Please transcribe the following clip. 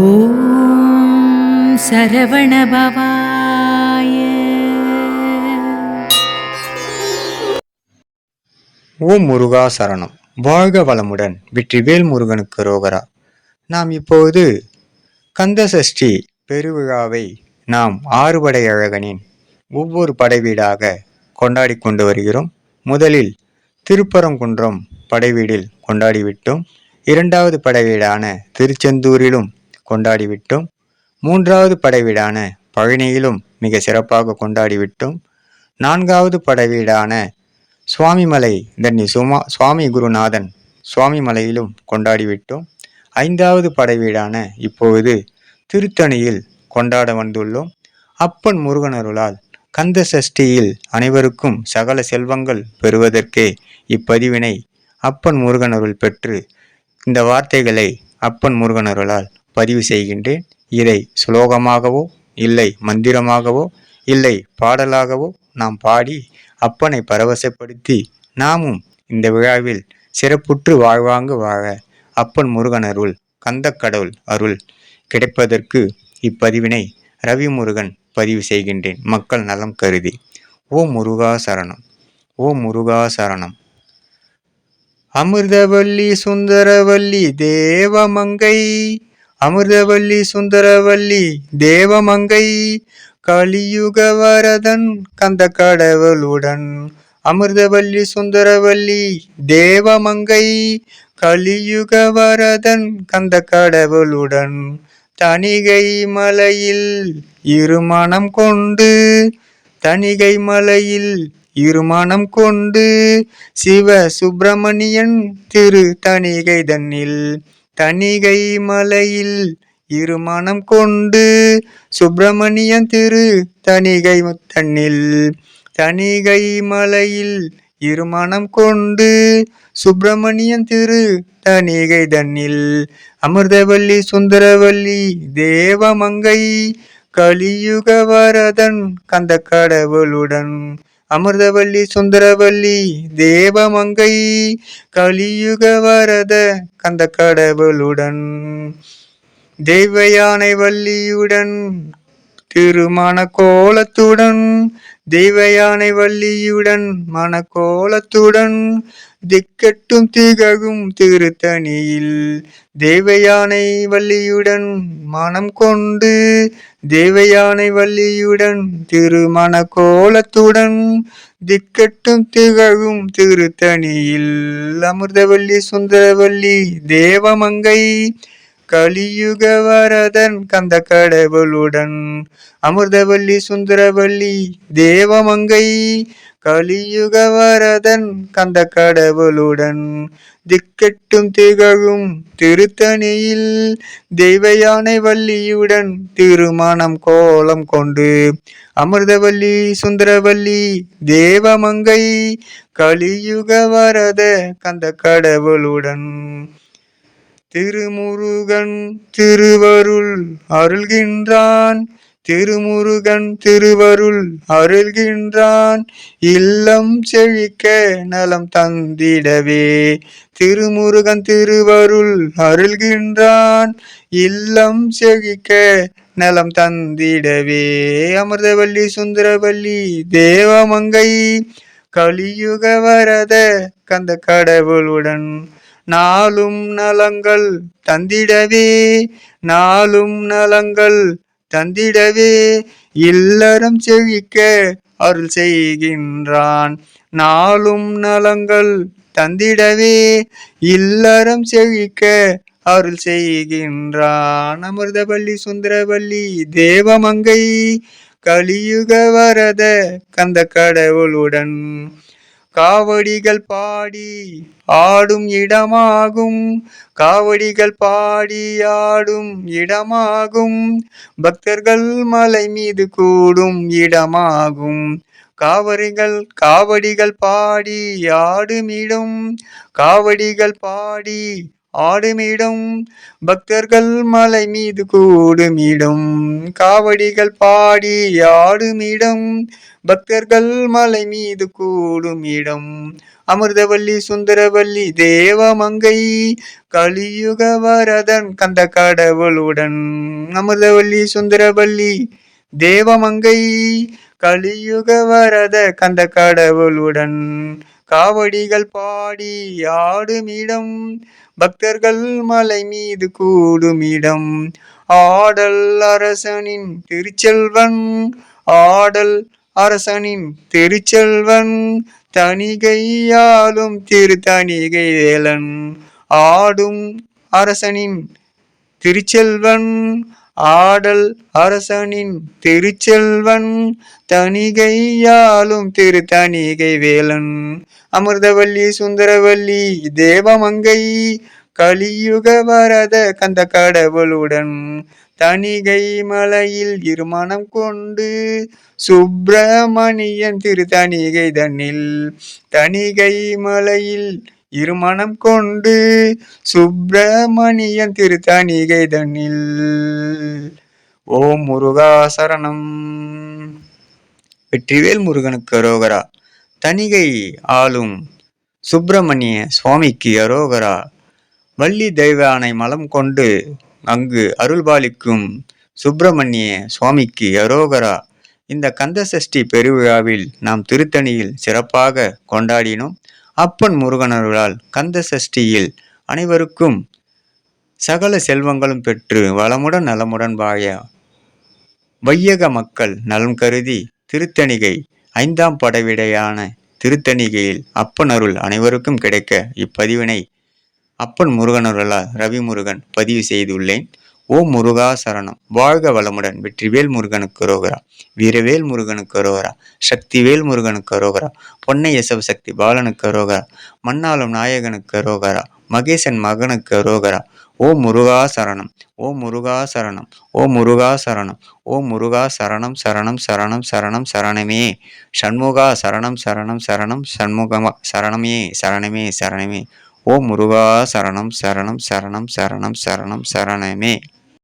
ஓம் சரவணபவாய ஓம் முருகா சரணம். வாழ்க வளமுடன் வெற்றிவேல் முருகனுக்கு ரோகரா. நாம் இப்போது கந்தசஷ்டி பெருவிழாவை நாம் ஆறுபடை அழகனின் ஒவ்வொரு படைவீடாக கொண்டாடி கொண்டு வருகிறோம். முதலில் திருப்பரங்குன்றம் படைவீடில் கொண்டாடிவிட்டோம். இரண்டாவது படைவீடான திருச்செந்தூரிலும் கொண்டாடிவிட்டோம். மூன்றாவது படைவீடான பழனியிலும் மிக சிறப்பாக கொண்டாடிவிட்டோம். நான்காவது படைவீடான சுவாமிமலை தன்னி சுமா சுவாமி குருநாதன் சுவாமிமலையிலும் கொண்டாடிவிட்டோம். ஐந்தாவது படைவீடான இப்பொழுது திருத்தணியில் கொண்டாட வந்துள்ளோம். அப்பன் முருகனருளால் கந்த சஷ்டியில் அனைவருக்கும் சகல செல்வங்கள் பெறுவதற்கே இப்பதிவினை அப்பன் முருகனருள் பெற்று இந்த வார்த்தைகளை அப்பன் முருகனருளால் பதிவு செய்கின்றேன். இதை சுலோகமாகவோ இல்லை மந்திரமாகவோ இல்லை பாடலாகவோ நாம் பாடி அப்பனை பரவசப்படுத்தி நாமும் இந்த விழாவில் சிறப்புற்று வாழ்வாங்கு வாழ அப்பன் முருகன் அருள் கந்தக்கடவுள் அருள் கிடைப்பதற்கு இப்பதிவினை ரவி முருகன் பதிவு செய்கின்றேன். மக்கள் நலம் கருதி. ஓ முருகா சரணம். ஓ முருகா சரணம். அமிர்தவல்லி சுந்தரவல்லி தேவமங்கை அமிர்தவல்லி சுந்தரவல்லி தேவமங்கை கலியுக வரதன் கந்த கடவுளுடன் அமிர்தவல்லி சுந்தரவல்லி தேவமங்கை கலியுக வரதன் கந்த கடவுளுடன் தனிகை மலையில் இருமணம் கொண்டு தனிகை மலையில் இருமணம் கொண்டு சிவ சுப்பிரமணியன் திரு தனிகை தன்னில் தணிகை மலையில் இருமணம் கொண்டு சுப்பிரமணியன் திரு தணிகை முத்தண்ணில் தணிகை மலையில் இருமணம் கொண்டு சுப்பிரமணியன் திரு தணிகை தன்னில். அமிர்தவல்லி சுந்தரவல்லி தேவமங்கை கலியுக வரதன் கந்த கடவுளுடன் அமிர்தவல்லி சுந்தரவல்லி தேவமங்கை கலியுக வரத கந்த கடவுளுடன் தெய்வயானை வள்ளியுடன் திருமண கோலத்துடன் தெய்வயானை வள்ளியுடன் மனக்கோலத்துடன் திக்கட்டும் திகழும் திருத்தணியில். தேவயானை வள்ளியுடன் மனம் கொண்டு தேவயானை வள்ளியுடன் திருமண கோலத்துடன் திக்கட்டும் திகழும் திருத்தணியில். அமிர்தவல்லி சுந்தரவல்லி தேவமங்கை கலியுக வரதன் கந்த கடவுளுடன். அமிர்தவல்லி சுந்தரவல்லி தேவமங்கை. கலியுக வரதன் கந்த கடவுளுடன். திக்கெட்டும் திகழும் திருத்தணியில் தெய்வயானை வள்ளியுடன் திருமணம் கோலம் கொண்டு. அமிர்தவல்லி சுந்தரவல்லி தேவமங்கை. கலியுக வரத கந்த கடவுளுடன். திருமுருகன் திருவருள் அருள்கின்றான். திருமுருகன் திருவருள் அருள்கின்றான். இல்லம் செழிக்க நலம் தந்திடவே. திருமுருகன் திருவருள் அருள்கின்றான். இல்லம் செழிக்க நலம் தந்திடவே. அமிர்தவல்லி சுந்தரவல்லி தேவமங்கை கலியுக வரத கந்த கடவுளுடன் நாளும் நலங்கள் தந்திடவே நாளும் நலங்கள் தந்திடவே இல்லறம் செழிக்க அருள் செய்கின்றான். நாளும் நலங்கள் தந்திடவே இல்லறம் செழிக்க அருள் செய்கின்றான். அமிர்தபள்ளி சுந்தரவல்லி தேவமங்கை கலியுக வரத கந்த கடவுளுடன் காவடிகள் பாடி ஆடும் இடமாகும். காவடிகள் பாடி ஆடும் இடமாகும். பக்தர்கள் மலை மீது கூடும் இடமாகும். காவடிகள் காவடிகள் பாடி ஆடுமிடும். காவடிகள் பாடி ஆடுமிடம். பக்தர்கள் மலை மீது கூடுமிடம். காவடிகள் பாடி ஆடுமிடம். பக்தர்கள் மலை மீது கூடுமிடம். அமிர்தவல்லி சுந்தரவல்லி தேவமங்கை கலியுக வரதன் கந்த கடவுளுடன். அமிர்தவல்லி சுந்தரவல்லி தேவமங்கை கலியுக வரத கந்த கடவுளுடன். காவடிகள் பாடி ஆடுமிடம் பக்தர்கள் மலை மீது கூடுமிடம். ஆடல் அரசனின் திருச்செல்வன் ஆடல் அரசனின் திருச்செல்வன் தணிகையாலும் திருத்தணிகை வேலன் ஆடும் அரசனின் திருச்செல்வன் ஆடல் அரசனின் திருச்செல்வன் தணிகையாலும் திருத்தணிகை வேலன். அமிர்தவல்லி சுந்தரவல்லி தேவமங்கை கலியுக வரத கந்த கடவுளுடன். தனிகை மலையில் இருமணம் கொண்டு சுப்பிரமணியன் திருத்தணிகை தன்னில். தனிகை மலையில் இருமணம் கொண்டு சுப்பிரமணியன் திருத்தணிகை தன்னில். ஓம் முருகா சரணம். வெற்றிவேல் முருகனுக்கு அரோகரா. தணிகை ஆளும் சுப்பிரமணிய சுவாமிக்கு அரோகரா. வள்ளி தெய்வானை மலம் கொண்டு அங்கு அருள்பாலிக்கும் சுப்பிரமணிய சுவாமிக்கு அரோகரா. இந்த கந்த சஷ்டி பெருவிழாவில் நாம் திருத்தணியில் சிறப்பாக கொண்டாடினோம். அப்பன் முருகனருளால் கந்த சஷ்டியில் அனைவருக்கும் சகல செல்வங்களும் பெற்று வளமுடன் நலமுடன் வாழ வையக மக்கள் நலம் கருதி திருத்தணிகை ஐந்தாம் படவிடையான திருத்தணிகையில் அப்பன் அருள் அனைவருக்கும் கிடைக்க இப்பதிவினை அப்பன் முருகனருளால் ரவி முருகன் பதிவு செய்துள்ளேன். ஓம் முருகா சரணம். வாழ்க வளமுடன். வெற்றிவேல் முருகனுக்கு ரோகரா. வீரவேல் முருகனுக்கு ரோகரா. சக்திவேல் முருகனுக்கு ரோகரா. பொன்னைய சக்தி பாலனுக்கு ரோகரா. மண்ணாளும் நாயகனுக்கு ரோகரா. மகேசன் மகனுக்கு ரோகரா. ஓம் முருகா சரணம். ஓம் முருகா சரணம். ஓம் முருகா சரணம். ஓம் முருகா சரணம் சரணம் சரணம் சரணம் சரணமே. சண்முகா சரணம் சரணம் சரணம் சண்முகமா. சரணமே சரணமே சரணமே. ஓம் முருகா சரணம் சரணம் சரணம் சரணம் சரணம் சரணமே.